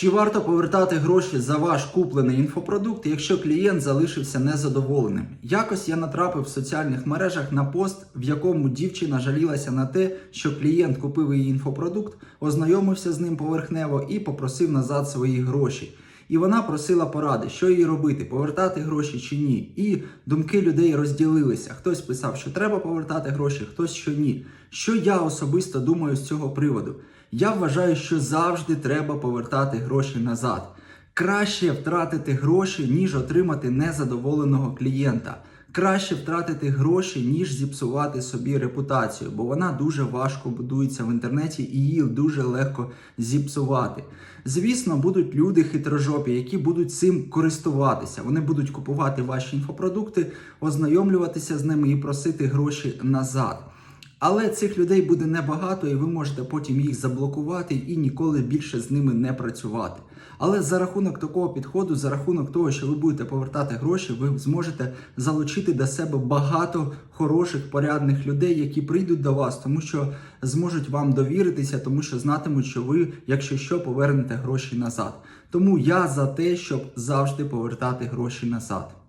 Чи варто повертати гроші за ваш куплений інфопродукт, якщо клієнт залишився незадоволеним? Якось я натрапив в соціальних мережах на пост, в якому дівчина жалілася на те, що клієнт купив її інфопродукт, ознайомився з ним поверхнево і попросив назад свої гроші. І вона просила поради, що їй робити, повертати гроші чи ні. І думки людей розділилися. Хтось писав, що треба повертати гроші, хтось що ні. Що я особисто думаю з цього приводу? Я вважаю, що завжди треба повертати гроші назад. Краще втратити гроші, ніж отримати незадоволеного клієнта. Краще втратити гроші, ніж зіпсувати собі репутацію, бо вона дуже важко будується в інтернеті і її дуже легко зіпсувати. Звісно, будуть люди хитрожопі, які будуть цим користуватися. Вони будуть купувати ваші інфопродукти, ознайомлюватися з ними і просити гроші назад. Але цих людей буде небагато, і ви можете потім їх заблокувати і ніколи більше з ними не працювати. Але за рахунок такого підходу, за рахунок того, що ви будете повертати гроші, ви зможете залучити до себе багато хороших, порядних людей, які прийдуть до вас, тому що зможуть вам довіритися, тому що знатимуть, що ви, якщо що, повернете гроші назад. Тому я за те, щоб завжди повертати гроші назад.